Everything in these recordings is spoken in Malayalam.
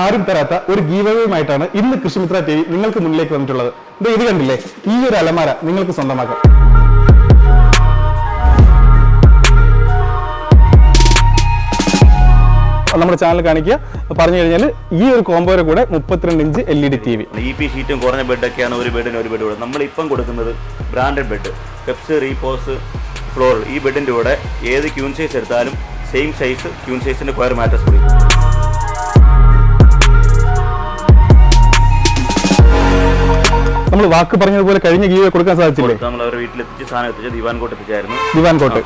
ആരും തരാത്ത ഒരു ഗീവയുമായിട്ടാണ് ഇന്ന് കൃഷിമിത്ര ടി വി നിങ്ങൾക്ക് മുന്നിലേക്ക് വന്നിട്ടുള്ളത്. ഇത് ഇത് കണ്ടില്ലേ? ഈ ഒരു അലമാര നിങ്ങൾക്ക് സ്വന്തമാക്കാം. നമ്മുടെ ചാനൽ കാണിക്കുക. പറഞ്ഞു കഴിഞ്ഞാൽ ഈ ഒരു കോമ്പോയുടെ കൂടെ മുപ്പത്തിരണ്ട് inch L E D T V E P ഷീറ്റും കുറഞ്ഞ ബെഡൊക്കെയാണ് ഒരു ബെഡിന് ഒരു ബെഡ് കൂടെ നമ്മളിപ്പം കൊടുക്കുന്നത് branded bed Peps Repose floor ഈ ബെഡിന്റെ കൂടെ ഏത് ക്യൂൺ സൈസ് എടുത്താലും സെയിം സൈസ് ക്യൂൺ സൈസിന്റെ കുയർ മാറ്റസ് ഫ്രീ നമ്മൾ വാക്ക് പറഞ്ഞതുപോലെ കഴിഞ്ഞ ഗീവ കൊടുക്കാൻ സാധിച്ചില്ലേ? നമ്മൾ അവരുടെ വീട്ടിലെത്തിച്ച് സാധനം എത്തിച്ച് ദിവാൻകോട്ട് എത്തിച്ചായിരുന്നു. ദിവാൻകോട്ട്.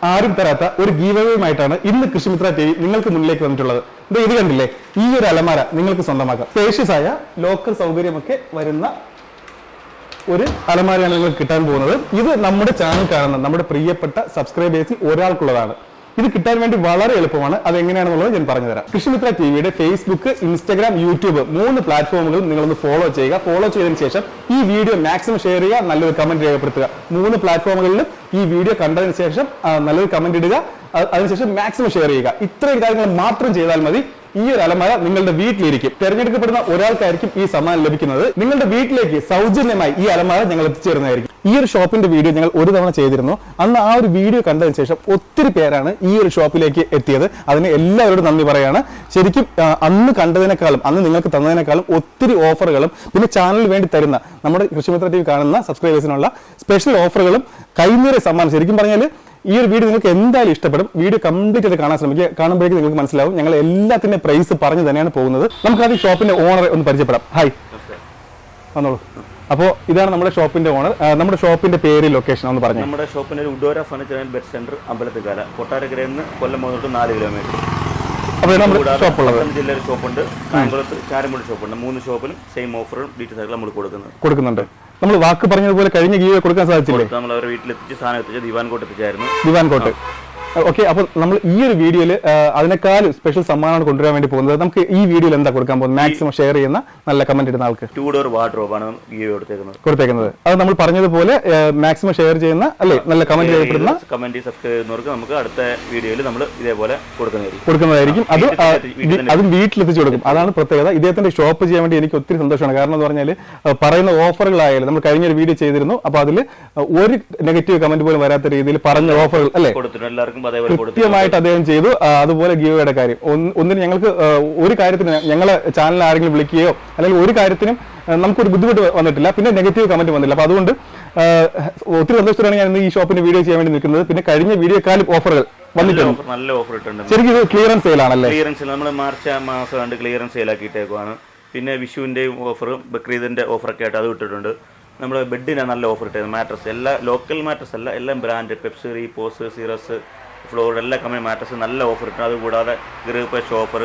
ആരും തരാത്ത ഒരു ഗീവയുമായിട്ടാണ് ഇന്ന് കൃഷിമിത്ര ടി വി നിങ്ങൾക്ക് മുന്നിലേക്ക് വന്നിട്ടുള്ളത്. ഇത് ഇത് കണ്ടില്ലേ? ഈ ഒരു അലമാര നിങ്ങൾക്ക് സ്വന്തമാക്കാം. സ്പേഷ്യസ് ആയ ലോക്കൽ സൗകര്യമൊക്കെ വരുന്ന ഒരു അലമാരിയാണ് നിങ്ങൾക്ക് കിട്ടാൻ പോകുന്നത്. ഇത് നമ്മുടെ ചാനൽ കാണുന്ന നമ്മുടെ പ്രിയപ്പെട്ട സബ്സ്ക്രൈബേഴ്സിൽ ഒരാൾക്കുള്ളതാണ്. ഇത് കിട്ടാൻ വേണ്ടി വളരെ എളുപ്പമാണ്. അത് എങ്ങനെയാണെന്നുള്ളത് ഞാൻ പറഞ്ഞുതരാം. കൃഷിമിത്ര ടിവിയുടെ ഫേസ്ബുക്ക് ഇൻസ്റ്റാഗ്രാം യൂട്യൂബ് മൂന്ന് പ്ലാറ്റ്ഫോമുകളും നിങ്ങളൊന്ന് ഫോളോ ചെയ്യുക. ഫോളോ ചെയ്തതിനു ശേഷം ഈ വീഡിയോ മാക്സിമം ഷെയർ ചെയ്യുക നല്ലൊരു കമന്റ് രേഖപ്പെടുത്തുക. മൂന്ന് പ്ലാറ്റ്ഫോമുകളിലും ഈ വീഡിയോ കണ്ടതിന് ശേഷം നല്ലൊരു കമന്റ് ഇടുക. അതിനുശേഷം മാക്സിമം ഷെയർ ചെയ്യുക. ഇത്രയും കാര്യങ്ങൾ മാത്രം ചെയ്താൽ മതി. ഈ ഒരു അലമാര നിങ്ങളുടെ വീട്ടിലിരിക്കും. തെരഞ്ഞെടുക്കപ്പെടുന്ന ഒരാൾക്കായിരിക്കും ഈ സമ്മാനം ലഭിക്കുന്നത്. നിങ്ങളുടെ വീട്ടിലേക്ക് സൗജന്യമായി ഈ അലമാര ഞങ്ങൾ എത്തിച്ചേരുന്നതായിരിക്കും. ഈ ഒരു ഷോപ്പിന്റെ വീഡിയോ ഞങ്ങൾ ഒരു തവണ ചെയ്തിരുന്നു. അന്ന് ആ ഒരു വീഡിയോ കണ്ടതിന് ശേഷം ഒത്തിരി പേരാണ് ഈ ഒരു ഷോപ്പിലേക്ക് എത്തിയത്. അതിന് എല്ലാവരോടും നന്ദി പറയാണ്. ശരിക്കും അന്ന് കണ്ടതിനേക്കാളും അന്ന് നിങ്ങൾക്ക് തന്നതിനേക്കാളും ഒത്തിരി ഓഫറുകളും പിന്നെ ചാനലിന് വേണ്ടി തരുന്ന നമ്മുടെ കൃഷിമിത്ര ടി വി കാണുന്ന സബ്സ്ക്രൈബേഴ്സിനുള്ള സ്പെഷ്യൽ ഓഫറുകളും കൈനീറിയ സമ്മാനം ശരിക്കും പറഞ്ഞാൽ ഈ ഒരു വീഡിയോ നിങ്ങൾക്ക് എന്തായാലും ഇഷ്ടപ്പെടും. വീഡിയോ കംപ്ലീറ്റ് ആയിട്ട് കാണാൻ ശ്രമിക്കുക. കാണുമ്പോഴേക്കും നിങ്ങൾക്ക് മനസ്സിലാവും. ഞങ്ങൾ എല്ലാത്തിന്റെ പ്രൈസ് പറഞ്ഞു തന്നെയാണ് പോകുന്നത്. നമുക്ക് ആദ്യം ഷോപ്പിന്റെ ഓണറെ ഒന്ന് പരിചയപ്പെടാം. ഹായ് വന്നോളൂ. അപ്പോൾ ഇതാണ് നമ്മുടെ ഷോപ്പിന്റെ ഓണർ നമ്മുടെ ഷോപ്പിന്റെ പേര് ലൊക്കേഷൻ ഒന്ന് പറഞ്ഞു. നമ്മുടെ ഷോപ്പിന്റെ Udora furniture and bed centre Ambalathinkala. കൊട്ടാരക്കരയിൽ നിന്ന് കൊല്ലം മുതൽ നാല് കിലോമീറ്റർ അപ്പോൾ നമ്മുടെ കൂടാതെ ഷോപ്പ് ഉള്ളത്. പത്തനംതിട്ട ജില്ലയിൽ ഷോപ്പുണ്ട് കായംകുളത്ത് ചാരമ്പുഴ ഷോപ്പുണ്ട് മൂന്ന് ഷോപ്പിലും സെയിം ഓഫറും ഡീറ്റെയിൽസ് ആയിട്ട് നമ്മൾ കൊടുക്കുന്നത്. കൊടുക്കുന്നുണ്ട്. നമ്മൾ വാക്ക് പറഞ്ഞതുപോലെ കഴിഞ്ഞ ഗീവ കൊടുക്കാൻ സാധിച്ചില്ലേ? നമ്മൾ അവരുടെ വീട്ടിലെത്തിച്ച് സാധനം എത്തിച്ച് ദിവാൻ കോട്ട് എത്തിച്ചായിരുന്നു. ദിവാൻ കോട്ട് ഓക്കെ അപ്പോൾ നമ്മൾ ഈ ഒരു വീഡിയോയിൽ അതിനേക്കാൾ സ്പെഷ്യൽ സമ്മാനമാണ് കൊണ്ടുവരാൻ വേണ്ടി പോകുന്നത്. നമുക്ക് ഈ വീഡിയോയിൽ എന്താ കൊടുക്കാൻ പോകുന്നത്? മാക്സിമം ഷെയർ ചെയ്യുന്ന നല്ല കമന്റ് ഇടുന്ന ആൾക്ക്. ടൂ ഡോർ വാർഡ്രോബാണ് കൊടുത്തേക്കുന്നത്. കൊടുത്തേക്കുന്നത്. അത് നമ്മൾ പറഞ്ഞതുപോലെ മാക്സിമം ഷെയർ ചെയ്യുന്ന അല്ലേ നല്ല കമന്റ് ചെയ്യപ്പെടുന്ന കമന്റ് സബ്സ്ക്രൈബ് നമുക്ക് അടുത്ത വീഡിയോയിൽ നമ്മൾ ഇതേപോലെ കൊടുക്കുന്നതായിരിക്കും. കൊടുക്കുന്നതായിരിക്കും. അത് അതും വീട്ടിലെത്തിച്ചു കൊടുക്കും. അതാണ് പ്രത്യേകത. ഇദ്ദേഹത്തിന്റെ ഷോപ്പ് ചെയ്യാൻ വേണ്ടി എനിക്ക് ഒത്തിരി സന്തോഷമാണ്. കാരണം എന്ന് പറഞ്ഞാൽ പറയുന്ന ഓഫറുകളായാലും നമ്മൾ കഴിഞ്ഞ ഒരു വീഡിയോ ചെയ്തിരുന്നു. അപ്പൊ അതിൽ ഒരു നെഗറ്റീവ് കമന്റ് പോലും വരാത്ത രീതിയിൽ പറഞ്ഞ ഓഫറുകൾ അല്ലേ? കൊടുത്തിട്ടുണ്ട്. എല്ലാവർക്കും അതേപോലെ കൃത്യമായിട്ട് അദ്ദേഹം ചെയ്തു. അതുപോലെ ഗീവയുടെ കാര്യം. ഒന്ന്- ഒന്നിന് ഞങ്ങൾക്ക് ഒരു കാര്യത്തിന് ഞങ്ങളെ ചാനൽ ആരെങ്കിലും വിളിക്കുകയോ അല്ലെങ്കിൽ ഒരു കാര്യത്തിനും നമുക്കൊരു ബുദ്ധിമുട്ട് വന്നിട്ടില്ല. പിന്നെ നെഗറ്റീവ് കമന്റ് വന്നില്ല അപ്പൊ അതുകൊണ്ട് ഒത്തിരി സന്തോഷത്തിലാണ് ഞാൻ ഈ ഷോപ്പിന്റെ വീഡിയോ ചെയ്യാൻ വേണ്ടി നിൽക്കുന്നത്. പിന്നെ കഴിഞ്ഞ വീഡിയോക്കാളും ഓഫറുകൾ നല്ല വന്നിട്ടുണ്ട്. ഓഫർ നല്ല ഓഫർ ഇട്ടുണ്ട് ശരിക്കും ക്ലിയറൻസ് സെയിൽ ആണല്ലേ? ക്ലിയറൻസ് നമ്മൾ മാർച്ച് മാസം കണ്ട് ക്ലിയറൻസ് സെയിൽ സെയിലാക്കിയിട്ടേക്കുവാണ് പിന്നെ വിഷുവിന്റെയും ഓഫറും ബക്രീദിന്റെ ഓഫറൊക്കെ ആയിട്ട് അത് ഇട്ടിട്ടുണ്ട് നമ്മുടെ ബെഡിനാണ് നല്ല ഓഫർ ഇട്ടത് മാട്രസ് എല്ലാ ലോക്കൽ മാട്രസ് അല്ല എല്ലാം ബ്രാൻഡ് പെപ്സറി പോസ് സിറസ് ഫ്ലോർ എല്ലാ കമ്പനി മാറ്റസ് നല്ല ഓഫർ ഇട്ടുണ്ട് അതുകൂടാതെ ഗൃഹപേഷ് ഓഫർ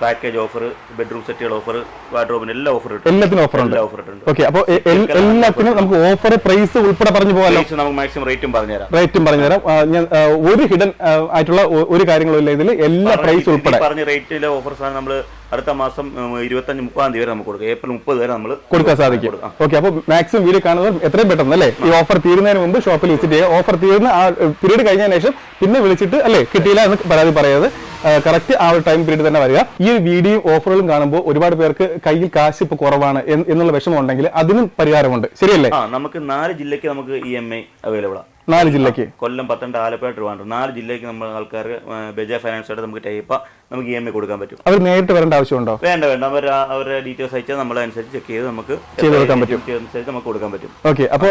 പാക്കേജ് ഓഫർ ബെഡ്റൂം സെറ്റുകൾ ഓഫർ വാർഡ്രോബിന് എല്ലാ ഓഫർ ഇട്ടുണ്ട് എല്ലാത്തിനും ഓഫർ ഉണ്ട്. ഓഫർ ഇട്ടുണ്ട് ഓക്കെ അപ്പോൾ എല്ലാത്തിനും നമുക്ക് ഓഫർ പ്രൈസ് ഉൾപ്പെടെ പറഞ്ഞു പോകാം പ്രൈസ് നമുക്ക് മാക്സിമം റേറ്റും പറഞ്ഞുതരാം. റേറ്റും പറഞ്ഞുതരാം. തരാം ഞാൻ ഒരു ഹിഡൻ ആയിട്ടുള്ള ഒരു കാര്യങ്ങളും ഇല്ല ഇതിൽ എല്ലാ പ്രൈസ് ഉൾപ്പെടെ. പറഞ്ഞു റേറ്റിലെ ഓഫർ സാധനം നമ്മൾ അടുത്ത മാസം ഇരുപത്തഞ്ച് മുപ്പതാം തീയതി വരെ നമുക്ക് കൊടുക്കാം. ഏപ്രിൽ മുപ്പത് വരെ നമ്മൾ കൊടുക്കാൻ സാധിക്കും. ഓക്കെ അപ്പോൾ മാക്സിമം വീഡിയോ കാണുന്നത് എത്രയും പെട്ടെന്ന് അല്ലേ? ഈ ഓഫർ തീരുന്നതിന് മുമ്പ് ഷോപ്പിൽ വിസിറ്റ് ചെയ്യുക. ഓഫർ തീരുന്ന ആ പീരീഡ് കഴിഞ്ഞതിന് ശേഷം പിന്നെ വിളിച്ചിട്ട് അല്ലേ കിട്ടിയില്ല എന്ന് പരാതി പറയാതെ കറക്റ്റ് ആ ഒരു ടൈം പീരീഡ് തന്നെ വരിക. ഈ വീഡിയോ ഓഫറുകളും കാണുമ്പോൾ ഒരുപാട് പേർക്ക് കയ്യിൽ കാശ് ഇപ്പോൾ കുറവാണ് എന്നുള്ള വിഷമം ഉണ്ടെങ്കിൽ അതിനും പരിഹാരമുണ്ട്. ശരിയല്ലേ? നമുക്ക് നാല് ജില്ലയ്ക്ക് നമുക്ക് ഇ എം ഐ അവൈലബിൾ ആണ് നാല് ജില്ലയ്ക്ക്. കൊല്ലം പത്തനംതിട്ട ആലപ്പുഴ ട്രിവാൻഡ്രം. നാല് ജില്ലയ്ക്ക് നമ്മൾ ആൾക്കാർ ബജാജ് ഫൈനാൻസ് ആയിട്ട് നമുക്ക് ടൈപ്പ് നമുക്ക് ഇ എം ഐ കൊടുക്കാൻ പറ്റും. അവർ നേരിട്ട് വരേണ്ട ആവശ്യമുണ്ടോ? വേണ്ട വേണ്ട. അവർ അവരുടെ ഡീറ്റെയിൽസ് അയച്ചാൽ നമ്മൾ അനുസരിച്ച് ചെക്ക് ചെയ്ത് നമുക്ക് ചെയ്ത് കൊടുക്കാൻ പറ്റും. അനുസരിച്ച് നമുക്ക് കൊടുക്കാൻ പറ്റും. ഓക്കെ അപ്പോൾ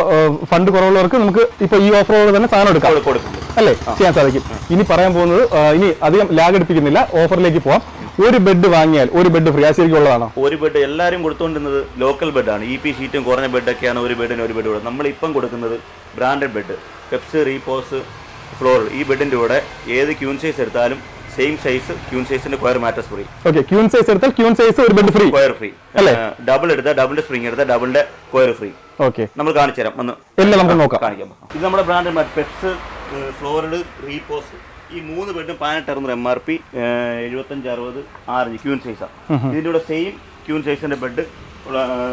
ഫണ്ട് കുറവുള്ളവർക്ക് നമുക്ക് ഇപ്പോൾ ഈ ഓഫറോട് തന്നെ സാധനം എടുക്കാം. കൊടുക്കും. അല്ലേ? ചെയ്യാൻ സാധിക്കും. ഇനി പറയാൻ പോകുന്നത് ഇനി അധികം ലാഗ് എടുപ്പിക്കുന്നില്ല. ഓഫറിലേക്ക് പോവാം. ഒരു ബെഡ് വാങ്ങിയാൽ ഒരു ബെഡ് ഫ്രീ. ഉള്ളതാണോ? ഒരു ബെഡ് എല്ലാവരും കൊടുത്തുകൊണ്ടിരുന്നത് ലോക്കൽ ബെഡാണ്. ഇ പി ഷീറ്റും കുറഞ്ഞ ബെഡൊക്കെയാണ് ഒരു ബെഡിന് ഒരു ബെഡ് കൊടുക്കുന്നത്. നമ്മളിപ്പം കൊടുക്കുന്നത് branded bed. Peps Repose floor ഈ ബെഡിന്റെ കൂടെ ഏത് ക്യൂൺ സൈസ് എടുത്താലും same size queen സൈസിന്റെ coir mattress free. Okay queen size എടുത്താൽ ക്യൂൺ സൈസ് ഒരു ബെഡ് ഫ്രീ. Coir free. അല്ലേ? ഡബിൾ എടുത്താൽ ഡബിളിന്റെ സ്പ്രിംഗ് എടുത്താൽ ഡബിളിന്റെ കൊയർ ഫ്രീ. ഓക്കെ. നമ്മൾ കാണിച്ചു തരാം. ഒന്ന് എല്ലാം നമുക്ക് നോക്കാം. കാണിക്കാം. ഇത് നമ്മുടെ ബ്രാൻഡ് പെപ്സ് ഫ്ലോറിഡ് റീപോസ്. ഈ മൂന്ന് ബെഡും പതിനെട്ട് അറുന്നൂറ് എം ആർ പി എഴുപത്തഞ്ച് അറുപത് ആറ് ക്യൂൻ സൈസാണ് ഇതിന്റെ കൂടെ സെയിം ക്യൂൻ സൈസിന്റെ ബെഡ്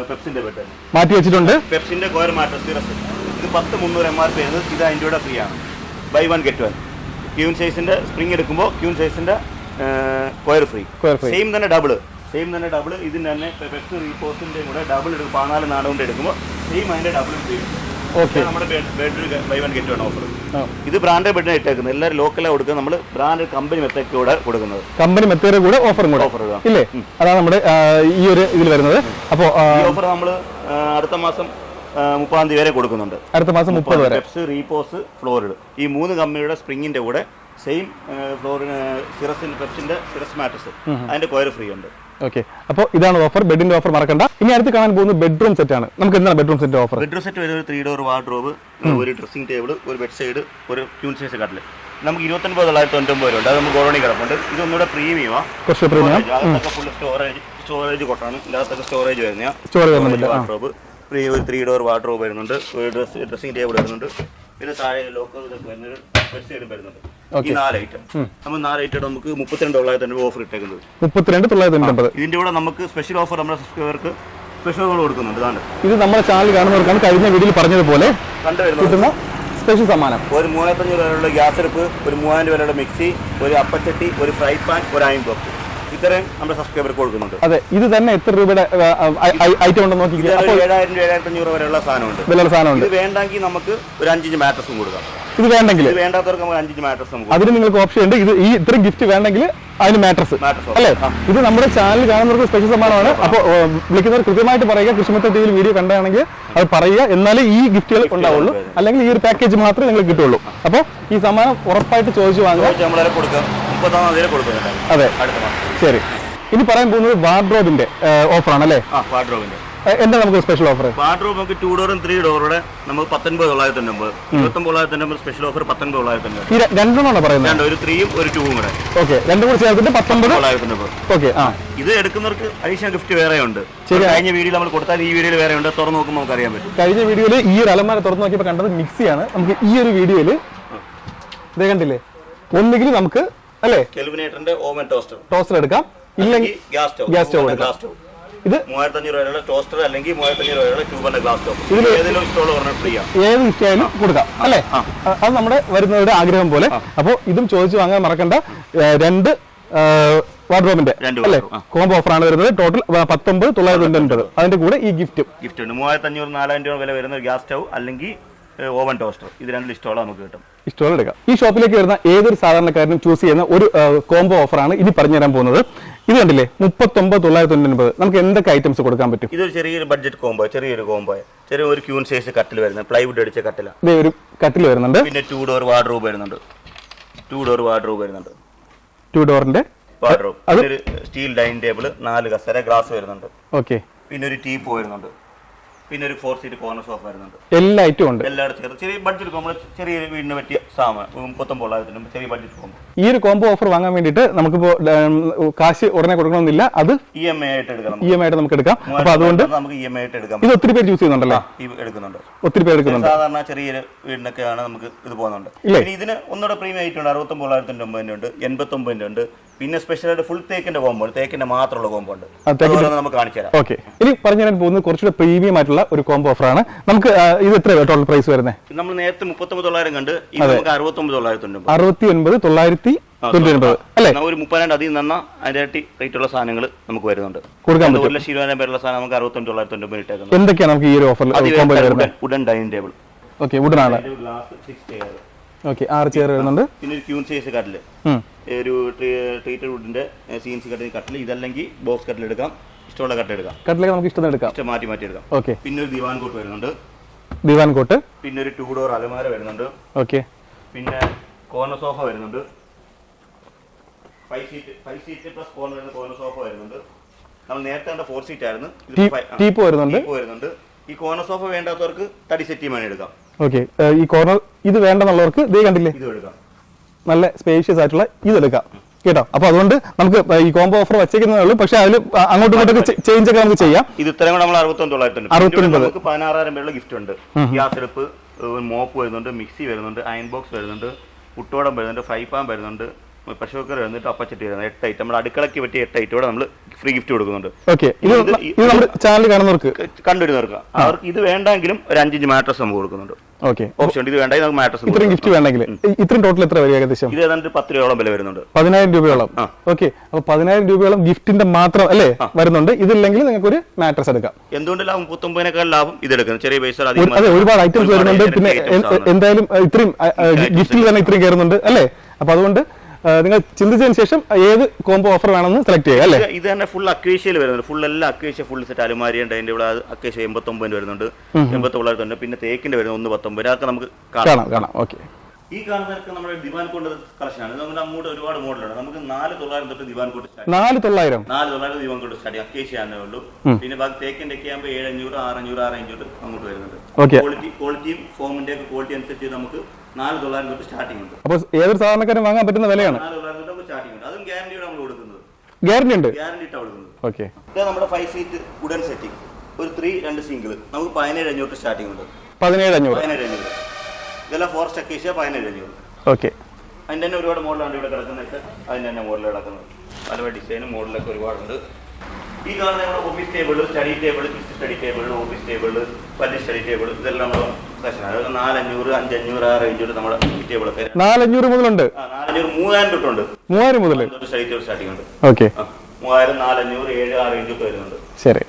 പെപ്സിന്റെ ബെഡ് മാറ്റി വെച്ചിട്ടുണ്ട്. പെപ്സിന്റെ കോയർ മാറ്റം സിറസ് ഇത് പത്ത് മുന്നൂറ് എം ആർ പി ആണ് ഇത് അതിന്റെ കൂടെ ഫ്രീ ആണ്. Buy one get one queen സൈസിന്റെ spring എടുക്കുമ്പോൾ ക്യൂൻ സൈസിന്റെ കൊയർ ഫ്രീ. സെയിം തന്നെ ഡബിൾ സെയിം തന്നെ ഡബിൾ ഇതിന് തന്നെ പെപ്സ് റീപോസിന്റെയും കൂടെ ഡബിൾ എടുക്കും. പതിനാല് നാട് കൊണ്ട് എടുക്കുമ്പോൾ സെയിം അതിന്റെ ഡബിൾ ഫ്രീ ഓക്കെ നമ്മുടെ bed buy one get one offer ഇത് ബ്രാൻഡ് ബെഡിനെ ഇട്ടേക്കുന്നത്. എല്ലാവരും ലോക്കലാണ് കൊടുക്കുന്നത്. നമ്മൾ ബ്രാൻഡ് കമ്പനി മെത്തേക്ക് കൂടെ കൊടുക്കുന്നത്. കമ്പനി മെത്തേഡ് കൂടെ ഓഫറും കൂടെ. ഓഫർ ഇല്ലേ? അതാണ് നമ്മുടെ ഈ ഒരു ഇതിൽ വരുന്നത്. അപ്പോൾ ഈ ഓഫർ നമ്മൾ അടുത്ത മാസം മുപ്പതാം തീയതി വരെ കൊടുക്കുന്നുണ്ട്. അടുത്ത മാസം മുപ്പത് വരെ. പെപ്സ് റീപോസ് ഫ്ലോറിഡ് ഈ മൂന്ന് കമ്പനിയുടെ സ്പ്രിങ്ങിന്റെ കൂടെ സെയിം ഫ്ലോറിന് സിറസിൻ പെപ്സിന്റെ സിറസ് മാട്രസ് അതിന്റെ കോയർ ഫ്രീ ഉണ്ട്. ഓക്കെ അപ്പോൾ ഇതാണ് ഓഫർ ബെഡിന്റെ ഓഫർ മറക്കണ്ട. ഇനി അടുത്ത് കാണാൻ പോകുന്നത് ബെഡ്റൂം സെറ്റ് ആണ്. നമുക്ക് എന്താണ് bedroom set offer bedroom set വരുന്നത് ത്രീ ഡോർ വാർഡ്രോബ് ഒരു ഡ്രസ്സിംഗ് ടേബിൾ ഒരു ബെഡ് സൈഡ് ഒരു ക്യൂൺ സൈസ് കട്ടിൽ നമുക്ക് ഇരുപത്തൊൻപത് തൊള്ളായിരത്തി രൂപ ഉണ്ട്. അത് നമുക്ക് ഗോളണി കിടപ്പുണ്ട്. ഇത് ഒന്നുകൂടെ പ്രീമിയമാണ് കുറച്ച് പ്രീമിയം അകത്തൊക്കെ ഫുൾ സ്റ്റോറേജ് സ്റ്റോറേജ് കൊട്ടാണ്. ഇല്ലാത്ത സ്റ്റോറേജ് വരുന്ന സ്റ്റോറേജ് വാർഡ്രോബ് ഒരു ത്രീ ഡോർ വാർഡ്രോബ് വരുന്നുണ്ട്. ഒരു ഡ്രസ് ഡ്രസ്സിംഗ് ടേബിൾ വരുന്നുണ്ട്. പിന്നെ താഴെ ലോക്കർ ഇതൊക്കെ വരുന്നത് ബെഡ് വരുന്നുണ്ട്. ഈ നാല് ഐറ്റം നമ്മൾ നാല് ഐറ്റം നമുക്ക് മുപ്പത്തിരണ്ട് തൊള്ളായിരത്തി രൂപ ഓഫർ ഇട്ടേക്കുന്നത്. മുപ്പത്തിരണ്ട് തൊള്ളായിരത്തി തൊണ്ണൂറ്റൊമ്പത് ഇതിന്റെ കൂടെ നമുക്ക് സ്പെഷ്യൽ ഓഫർ നമ്മുടെ സബ്സ്ക്രൈബർക്ക് സ്പെഷ്യൽ ഓഫർ കൊടുക്കുന്നുണ്ട്. ഇതാണ്. ഇത് നമ്മുടെ ചാനൽ കാണുന്നവർക്കാണ് കഴിഞ്ഞ വീഡിയോയിൽ പറഞ്ഞതുപോലെ കിട്ടുന്ന സ്പെഷ്യൽ സമ്മാനം ഒരു മൂവായിരത്തഞ്ഞൂറ് രൂപയുടെ ഗ്യാസ് അടുപ്പ് ഒരു മൂവായിരം രൂപയുടെ മിക്സി ഒരു അപ്പച്ചട്ടി ഒരു ഫ്രൈ പാൻ ഒരു അയൺ ബോക്സ് ഇത്രയും നമ്മുടെ സബ്സ്ക്രൈബർക്ക് കൊടുക്കുന്നുണ്ട്. അതെ ഇത് തന്നെ എത്ര രൂപയുടെ ഐറ്റം ഉണ്ടെന്ന് നോക്കി ഏഴായിരം ഏഴായിരത്തി അഞ്ഞൂറ് വരെയുള്ള സാധനമുണ്ട്. വിലയുള്ള സാധനമുണ്ട്. ഇത് വേണ്ടെങ്കിൽ നമുക്ക് ഒരു അഞ്ചിഞ്ച് മാട്രസും കൊടുക്കാം. ഇത് വേണ്ടെങ്കിൽ? വേണ്ടാത്തവർക്ക് നമുക്ക് അഞ്ചിഞ്ച് മാട്രസ് നമുക്ക് അതിന് നിങ്ങൾക്ക് ഓപ്ഷൻ ഉണ്ട്. ഇത് ഈ ഇത്രയും ഗിഫ്റ്റ് വേണ്ടെങ്കിൽ അതിന് മാട്രസ് അല്ലേ? ഇത് നമ്മുടെ ചാനൽ കാണുന്നവർക്ക് സ്പെഷ്യൽ സമ്മാനമാണ്. അപ്പോൾ വിളിക്കുന്നവർ കൃത്യമായിട്ട് പറയുക. കൃഷിമത്ത ടി വിയിൽ വീഡിയോ കണ്ടാണെങ്കിൽ അത് പറയുക. എന്നാലേ ഈ ഗിഫ്റ്റുകൾ ഉണ്ടാവുള്ളൂ. അല്ലെങ്കിൽ ഈ ഒരു പാക്കേജ് മാത്രമേ നിങ്ങൾക്ക് കിട്ടുള്ളൂ. അപ്പോൾ ഈ സമ്മാനം ഉറപ്പായിട്ട് ചോദിച്ചു വാങ്ങുക. കൊടുക്കാം. മുപ്പത്താം തീയതി കൊടുക്കുന്നുണ്ട്. അതെ. അടുത്ത മാസം. ശരി. ഇനി പറയാൻ പോകുന്നത് വാർഡ്രോബിന്റെ ഓഫറാണ് അല്ലേ ആ വാർഡ്രോബിന്റെ എന്താ നമുക്ക് സ്പെഷ്യൽ ഓഫർ വാർഡ്രോബ് നമുക്ക് ടു ഡോറും ത്രീ ഡോറുടെ നമുക്ക് പത്തൊൻപത് തൊള്ളായിരത്തി തൊണ്ണൂറ് ഇരുപത്തൊമ്പത് തൊള്ളായിരത്തി തൊണ്ണൂറ് സ്പെഷ്യൽ ഓഫർ പത്തൊൻപത് തൊള്ളായിരത്തി ര- രണ്ടെണ്ണമാണ് പറയുന്നത്? രണ്ട് ഒരു ത്രീയും ഒരു ടൂവും കൂടെ. ഓക്കെ രണ്ടും കൂടി ചേർത്തിട്ട് പത്തൊമ്പത്? തൊള്ളായിരത്തി തൊണ്ണൂറ് ഓക്കെ ആ. ഇത് എടുക്കുന്നവർക്ക് അഡീഷണൽ ഗിഫ്റ്റ് വേറെ ഉണ്ട് കഴിഞ്ഞ വീഡിയോയിൽ നമ്മൾ കൊടുത്താൽ ഈ വീഡിയോയിൽ വേറെ ഉണ്ട് തുറന്ന് നോക്കുമ്പോൾ നമുക്ക് അറിയാൻ പറ്റും. കഴിഞ്ഞ വീഡിയോയിൽ ഈ ഒരു അലമാര തുറന്നു നോക്കിയപ്പോൾ കണ്ടത് മിക്സിയാണ്. നമുക്ക് ഈ ഒരു വീഡിയോയിൽ ഇതേ കണ്ടില്ലേ? ഒന്നുകിൽ നമുക്ക് അല്ലേ? കെൽവിനേറ്ററിന്റെ ഓവൻ ടോസ്റ്റർ. ടോസ്റ്റർ എടുക്കാം. ഇല്ലെങ്കിൽ gas stove gas stove glass stove ഇത് മൂവായിരത്തി അഞ്ഞൂറ് രൂപയുള്ള ടോസ്റ്റർ അല്ലെങ്കിൽ മൂവായിരത്തി അഞ്ഞൂറ് രൂപയുള്ള ട്യൂബറിന്റെ ഗ്ലാസ് സ്റ്റവ് ഇതിൽ ഏതെങ്കിലും ഇഷ്ടമുള്ള പറഞ്ഞാൽ ഫ്രീ ആണ്. ഏത് ഗിഫ്റ്റ് കൊടുക്കാം. അല്ലേ? അത് നമ്മുടെ വരുന്നവരുടെ ആഗ്രഹം പോലെ. അപ്പോൾ ഇതും ചോദിച്ചു വാങ്ങാൻ മറക്കണ്ട. രണ്ട് വാർഡ്രോബിന്റെ അല്ലേ. കോംബോ ഓഫറാണ് വരുന്നത്. ടോട്ടൽ പത്തൊമ്പത് തൊള്ളായിരത്തി തൊണ്ണൂറ്റൊൻപത് അതിന്റെ കൂടെ ഈ ഗിഫ്റ്റും ഗിഫ്റ്റ് ഉണ്ട്. മൂവായിരത്തി അഞ്ഞൂറ് നാലായിരം രൂപ വില വരുന്ന ഗ്യാസ് സ്റ്റൗ അല്ലെങ്കിൽ ഓവൻ ടോസ്റ്റർ ഇത് രണ്ട് ഇഷ്ടമുള്ള നമുക്ക് കിട്ടും. ഇഷ്ടമുള്ള എടുക്കാം. ഈ ഷോപ്പിലേക്ക് വരുന്ന ഏതൊരു സാധാരണക്കാരനും ചൂസ് ചെയ്യുന്ന ഒരു കോംബോ ഓഫറാണ് ഇനി പറഞ്ഞു തരാൻ പോകുന്നത്. ഇത് കണ്ടില്ലേ? മുപ്പത്തൊമ്പത് തൊള്ളായിരത്തി തൊണ്ണൂറ്റൊൻപത് നമുക്ക് എന്തൊക്കെ ഐറ്റംസ് കൊടുക്കാൻ പറ്റും? ഇതൊരു ചെറിയൊരു ബഡ്ജറ്റ് കോംബോ ചെറിയൊരു കോംബോ ചെറിയ ഒരു ക്യൂൺ സൈസ് കട്ടിൽ വരുന്നത്. പ്ലൈവുഡ് അടിച്ച കട്ടില ഇതേ ഒരു കട്ടിൽ വരുന്നുണ്ട്. പിന്നെ ടൂ ഡോർ വാർഡ്രോബ് വരുന്നുണ്ട്. ടൂ ഡോർ വാർഡ്രോബ് വരുന്നുണ്ട്. ടൂ ഡോറിന്റെ വാർഡ്രോബ് ഒരു സ്റ്റീൽ ഡൈനിങ് ടേബിൾ നാല് കസര ഗ്ലാസ് വരുന്നുണ്ട്. ഓക്കെ പിന്നെ ഒരു ടീപ്പ് വരുന്നുണ്ട്. പിന്നെ ഒരു ഫോർ സീറ്റ് കോർണർ സോഫ വരുന്നുണ്ട്. എല്ലാ ഐറ്റവും ഉണ്ട്. എല്ലായിടത്തും ചെറിയ ബഡ്ജറ്റ് നമ്മൾ ചെറിയ വീടിന് പറ്റിയ സാമാൻ മുപ്പത്തൊമ്പതൊള്ളായിരത്തിനും ചെറിയ ബഡ്ജറ്റ് കോമ്പോ ഈ ഒരു കോംബോ ഓഫർ വാങ്ങാൻ വേണ്ടിയിട്ട് നമുക്കിപ്പോ കാശ് ഉടനെ കൊടുക്കണമെന്നില്ല. അത് ഇ എം ഐ ആയിട്ട് എടുക്കണം ഇ എം ആയിട്ട് നമുക്ക് എടുക്കാം. അപ്പൊ അതുകൊണ്ട് നമുക്ക് ഇ എം ഐ ആയിട്ട് എടുക്കാം. ഇത് ഒത്തിരി പേര് ചൂസ് ചെയ്യുന്നുണ്ടല്ലേ? എടുക്കുന്നുണ്ട്. ഒത്തിരി പേര് എടുക്കുന്നുണ്ട്. സാധാരണ ചെറിയ വീടിനൊക്കെയാണ് നമുക്ക് ഇത് പോകുന്നുണ്ട്. ഇതിന് ഒന്നുകൂടെ പ്രീമിയം ആയിട്ടുണ്ട് അറുപത്തൊമ്പതിനായിരത്തി ഒമ്പതിനുണ്ട് ഉണ്ട്. എൺപത്തൊമ്പതിന്റെ ഉണ്ട്. പിന്നെ സ്പെഷ്യലായിട്ട് ഫുൾ തേക്കിന്റെ കോമ്പോ തേക്കിന്റെ മാത്രമുള്ള കോമ്പോ ഉണ്ട്. നമുക്ക് കാണിച്ചു തരാം. ഓക്കെ ഇനി പറഞ്ഞു തരാൻ പോകുന്നത് കുറച്ചുകൂടെ പ്രീമിയം ആയിട്ടുള്ള ഒരു കോംബോ ഓഫറാണ് നമുക്ക് ഇത് എത്ര ടോട്ടൽ പ്രൈസ് വരുന്നത് നമ്മൾ നേരത്തെ മുപ്പത്തൊമ്പത് തൊള്ളായിരം കണ്ട് ഇത് നമുക്ക് അറുപത്തൊമ്പത് തൊള്ളായിരത്തി അറുപത്തി ഒൻപത് തൊള്ളായിരത്തി ഒൻപത്. ഒരു മുപ്പതിനായിരം അധികം നന്ന അതിന്റെ ഇരട്ടി റേറ്റ് ഉള്ള സാധനങ്ങൾ നമുക്ക് വരുന്നുണ്ട്. കൊടുക്കാൻ ഒരു ലക്ഷം ഇരുപതിനായിരം പേരുള്ള സാധനം നമുക്ക് അറുപത്തൊമ്പത് തൊള്ളായിരത്തി തൊണ്ണൂറ് ഇട്ടേക്കുന്നത്. എന്തൊക്കെയാണ് നമുക്ക് ഈ ഒരു ഓഫറിൽ വരുന്നത്? ഉഡൻ ഡൈനിങ് ടേബിൾ ഓക്കെ വുഡനാണ് ഗ്ലാസ് സിക്സ് ചെയർ ഓക്കെ ആറ് ചെയർ വരുന്നുണ്ട്. പിന്നെ ഒരു ക്യൂൺ സൈസ് കട്ടിൽ ഒരു ട്രീറ്റഡ് വുഡിന്റെ സി എൻ സി കട്ടിൽ കട്ടിൽ ഇതല്ലെങ്കിൽ ബോക്സ് കട്ടിൽ എടുക്കാം. ഇഷ്ടമുള്ള കട്ടിൽ എടുക്കാം. കട്ടിലേക്ക് നമുക്ക് ഇഷ്ടം എടുക്കാം. ഇഷ്ടം മാറ്റി മാറ്റി എടുക്കാം. ഓക്കെ പിന്നെ ഒരു ദിവാൻ കോട്ട് വരുന്നുണ്ട്. ദിവാൻ കോട്ട് പിന്നെ ഒരു ടൂ ഡോർ അലമാര വരുന്നുണ്ട്. ഓക്കെ പിന്നെ കോർണർ സോഫ വരുന്നുണ്ട്. Five seat five seat plus corner വരുന്ന കോർണർ സോഫ വരുന്നുണ്ട്. നമ്മൾ നേരത്തെ കണ്ട ഫോർ സീറ്റ് ആയിരുന്നു. ടീപ്പോ വരുന്നുണ്ട്. വരുന്നുണ്ട്. ഈ കോർണർ സോഫ വേണ്ടാത്തവർക്ക് തടി സെറ്റ് ചെയ്യാൻ എടുക്കാം. ഓക്കെ ഈ കോർണർ ഇത് വേണ്ടെന്നുള്ളവർക്ക് കണ്ടില്ലേ? ഇതും എടുക്കാം. നല്ല സ്പേഷ്യസ് ആയിട്ടുള്ള ഇത് എടുക്കാം. കേട്ടോ? അപ്പൊ അതുകൊണ്ട് നമുക്ക് ഈ കോംബോ ഓഫർ വെച്ചേക്കുന്നേ ഉള്ളൂ. പക്ഷെ അതിൽ അങ്ങോട്ടും ഇങ്ങോട്ടും ചേഞ്ച് ഒക്കെ നമുക്ക് ചെയ്യാം. ഇത് ഇത്രയും കൂടെ നമ്മൾ തൊള്ളായിരത്തി പതിനാറായിരം പേരുടെ ഗിഫ്റ്റ് ഉണ്ട്. ഗ്യാസ് അടുപ്പ് മോപ്പ് വരുന്നുണ്ട് മിക്സി വരുന്നുണ്ട് അയൺ ബോക്സ് വരുന്നുണ്ട് ഉട്ടോടം വരുന്നുണ്ട് ഫ്രൈ പാൻ വരുന്നുണ്ട് പ്രഷർ കുക്കർ എന്നിട്ട് അപ്പച്ചട്ടി വരുന്നത്. എട്ട് ഐറ്റം നമ്മുടെ അടുക്കളയ്ക്ക് പറ്റിയ എട്ട് ഐറ്റം നമ്മൾ ഫ്രീ ഗിഫ്റ്റ് കൊടുക്കുന്നുണ്ട്. ഓക്കെ ഇത് നമ്മുടെ ചാനൽ കാണുന്നവർക്ക്? കണ്ടുവരുന്നവർക്ക്. അവർക്ക് ഇത് വേണ്ടെങ്കിലും ഒരു അഞ്ചിഞ്ച് മാട്രസ് നമുക്ക് കൊടുക്കുന്നുണ്ട്. ഓക്കെ ഓപ്ഷൻ ഇത് വേണ്ടെങ്കിൽ നമുക്ക് മാട്രസ് ഇത്രയും ഗിഫ്റ്റ് വേണമെങ്കിൽ ഇത്രയും ടോട്ടൽ എത്ര വരും ഏകദേശം? ഇത് ഏതാണ്ട് പത്ത് രൂപയോളം വില വരുന്നുണ്ട്. പതിനായിരം രൂപയോളം. ഓക്കെ അപ്പൊ പതിനായിരം രൂപയോളം ഗിഫ്റ്റിന്റെ മാത്രം അല്ലേ വരുന്നുണ്ട്. ഇതില്ലെങ്കിൽ നിങ്ങൾക്ക് ഒരു മാട്രസ് എടുക്കാം. എന്തുകൊണ്ട് ലാഭം? മുപ്പത്തൊമ്പതിനേക്കാൾ ലാഭം ഇത് ഇതെടുക്കുന്നത് ചെറിയ പൈസ അതെ ഒരുപാട് ഐറ്റംസ് വരുന്നുണ്ട്. പിന്നെ എന്തായാലും ഇത്രയും ഗിഫ്റ്റിൽ തന്നെ ഇത്രയും കയറുന്നുണ്ട് അല്ലേ? അപ്പൊ അതുകൊണ്ട് നിങ്ങൾ ചിന്തിച്ചതിന് ശേഷം ഏത് കോംബോ ഓഫർ വേണമെന്ന് സെലക്ട് ചെയ്യുക അല്ലേ? ഇത് തന്നെ ഫുൾ അക്വേഷ്യയിൽ വരുന്നുണ്ട്. ഫുൾ എല്ലാ അക്വേഷ്യ ഫുൾ സെറ്റ് അലുമാരി ഉണ്ട് അതിന്റെ ഇവിടെ അക്വേഷ്യ എൺപത്തൊമ്പതിന് വരുന്നുണ്ട്. എൺപത്തൊമ്പതിനുണ്ട് പിന്നെ തേക്കിന്റെ വരുന്നത് ഒന്ന് പത്തൊമ്പത്. അതൊക്കെ നമുക്ക് കാണാം കാണാം. ഓക്കെ ഈ കാണുന്നതൊക്കെ നമ്മുടെ ദിവാൻ കോട്ട് കളക്ഷൻ ആണ്. ഇത് നമ്മുടെ അങ്ങോട്ട് ഒരുപാട് മോഡലുണ്ട് നമുക്ക് നാല് തൊള്ളായിരം തൊട്ട് ദിവാൻ കോട്ട് നാല് തൊള്ളായിരം? നാല് തൊള്ളായിരം ദിവാൻ കോട്ട് സ്റ്റാർട്ട് അക്കേഷ്യ ആണേ ഉള്ളൂ. പിന്നെ ബാക്കി തേക്കിന്റെ ഒക്കെ ആകുമ്പോൾ ഏഴ് അഞ്ഞൂറ് ആറ് അഞ്ഞൂറ് ആറ് അഞ്ഞൂറ് അങ്ങോട്ട് വരുന്നുണ്ട്. Okay. ക്വാളിറ്റി ക്വാളിറ്റിയും ഫോമിന്റെ ഒക്കെ ക്വാളിറ്റി അനുസരിച്ച് നമുക്ക് നാല് തൊള്ളായിരം തൊട്ട് സ്റ്റാർട്ടിംഗ് ഉണ്ട് അപ്പോൾ ഏതൊരു സാധാരണക്കാരും വാങ്ങാൻ പറ്റുന്ന വിലയാണ്? നാല് തൊള്ളായിരം തൊട്ട് സ്റ്റാർട്ടിംഗ് ഉണ്ട് അതും ഗ്യാരണ്ടിയോടെ നമ്മൾ കൊടുക്കുന്നത്. ഗ്യാരണ്ടി ഉണ്ട്? ഗ്യാരണ്ടി ഇട്ടാണ് കൊടുക്കുന്നത്. ഓക്കെ ഇത് നമ്മുടെ ഫൈവ് സീറ്റ് വുഡൻ സെറ്റിംഗ് ഒരു ത്രീ രണ്ട് സിംഗിൾ നമുക്ക് പതിനേഴ് അഞ്ഞൂറ് സ്റ്റാർട്ടിംഗ് ഉണ്ട് പതിനേഴ് അഞ്ഞൂറ് പതിനേഴ് അഞ്ഞൂറ് ഇതെല്ലാം ഫോറസ്റ്റ് അക്കീഷ്യ പതിനേഴ് അഞ്ഞൂറ്. ഓക്കെ. അതിന്റെ തന്നെ ഒരുപാട് മോഡലാണ് ഇവിടെ കിടക്കുന്നത്. അതിന്റെ തന്നെ മോഡൽ കിടക്കുന്നത്. പല ഡിസൈനും മോഡലൊക്കെ ഒരുപാടുണ്ട്. ഈ കാണുന്ന നമ്മുടെ ഓഫീസ് ടേബിൾ സ്റ്റഡി ടേബിൾ കിസ് സ്റ്റഡി ടേബിൾ ഓഫീസ് ടേബിൾ പല്ലി സ്റ്റഡി ടേബിൾ ഇതെല്ലാം നമ്മുടെ സെക്ഷനാണ് അതൊക്കെ നാലഞ്ഞൂറ് അഞ്ചഞ്ഞൂറ് ആറ് അഞ്ഞൂറ് നമ്മുടെ ഈ ടേബിളൊക്കെ നാലഞ്ഞൂറ് മുതലുണ്ട്? ആ നാലഞ്ഞൂറ് മൂവായിരം തൊട്ടുണ്ട്. മൂവായിരം മുതൽ സ്റ്റഡി ടേബിൾ സ്റ്റാർട്ടിംഗ് ഉണ്ട്. ഓക്കെ. ആ മൂവായിരം നാലഞ്ഞൂറ് ഏഴ് ആറ് ഇഞ്ചൊക്കെ വരുന്നുണ്ട്. ശരി.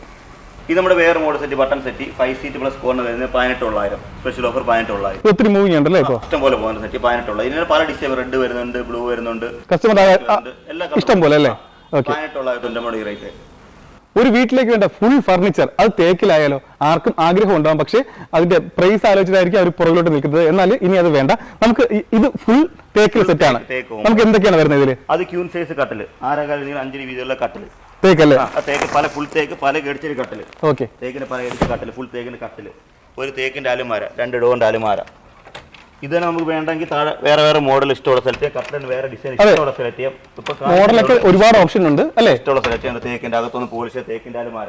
ഇത് നമ്മുടെ വേറെ model set button set five seat plus corner വരുന്നത് പതിനെട്ട് തൊള്ളായിരം സ്പെഷ്യൽ ഓഫർ പതിനെട്ട് തൊള്ളായിരം ഇത് ഒത്തിരി മൂവിംഗ് ഉണ്ടല്ലേ ഇപ്പൊ? ഇഷ്ടം പോലെ പോകുന്ന സെറ്റ് പതിനെട്ടുള്ള ഇതിന് പല ഡിസൈൻ റെഡ് വരുന്നുണ്ട് ബ്ലൂ വരുന്നുണ്ട്. കസ്റ്റമർ എല്ലാ ഇഷ്ടം പോലെ അല്ലേ? ഓക്കെ പതിനെട്ട് തൊള്ളായിരത്തി നമ്മുടെ ഈ റേറ്റ് ഒരു വീട്ടിലേക്ക് വേണ്ട ഫുൾ ഫർണിച്ചർ അത് തേക്കിലായാലോ ആർക്കും ആഗ്രഹം ഉണ്ടാവും. പക്ഷേ അതിന്റെ പ്രൈസ് ആലോചിച്ചതായിരിക്കും അവർ പുറകിലോട്ട് നിൽക്കുന്നത്. എന്നാൽ ഇനി അത് വേണ്ട. നമുക്ക് ഇത് ഫുൾ തേക്കിൽ സെറ്റാണ് ആണ്. നമുക്ക് എന്തൊക്കെയാണ് വരുന്നത് ഇതിൽ? അത് ക്യൂൺ സൈസ് കട്ടിൽ ആരെക്കാളും നിങ്ങൾ അഞ്ചിന് വീതിയുള്ള കട്ടിൽ തേക്കല്ലേ? തേക്ക് പല ഫുൾ തേക്ക് പല ഗഡിച്ചൊരു കട്ടിൽ. ഓക്കെ. തേക്കിന് പല ഗഡിച്ച കട്ടിൽ ഫുൾ തേക്കിന് കട്ടിൽ. ഒരു തേക്കിന്റെ അലുമാര രണ്ട് ഡോറിന്റെ അലുമാര. ഇത് തന്നെ നമുക്ക് വേണ്ടെങ്കിൽ താഴെ വേറെ വേറെ മോഡൽ ഇഷ്ടമുള്ള സെലക്ട് ചെയ്യാം. കട്ടിലിന് വേറെ ഡിസൈൻ ഇഷ്ടമുള്ള സെലക്ട് ചെയ്യാം. ഇപ്പൊ മോഡലൊക്കെ ഒരുപാട് ഓപ്ഷൻ ഉണ്ട് അല്ലേ? ഇഷ്ടമുള്ള സെലക്ട് ചെയ്യാൻ തേക്കിന്റെ അകത്തൊന്ന് പോളിഷ് തേക്കിന്റെ അലുമാര.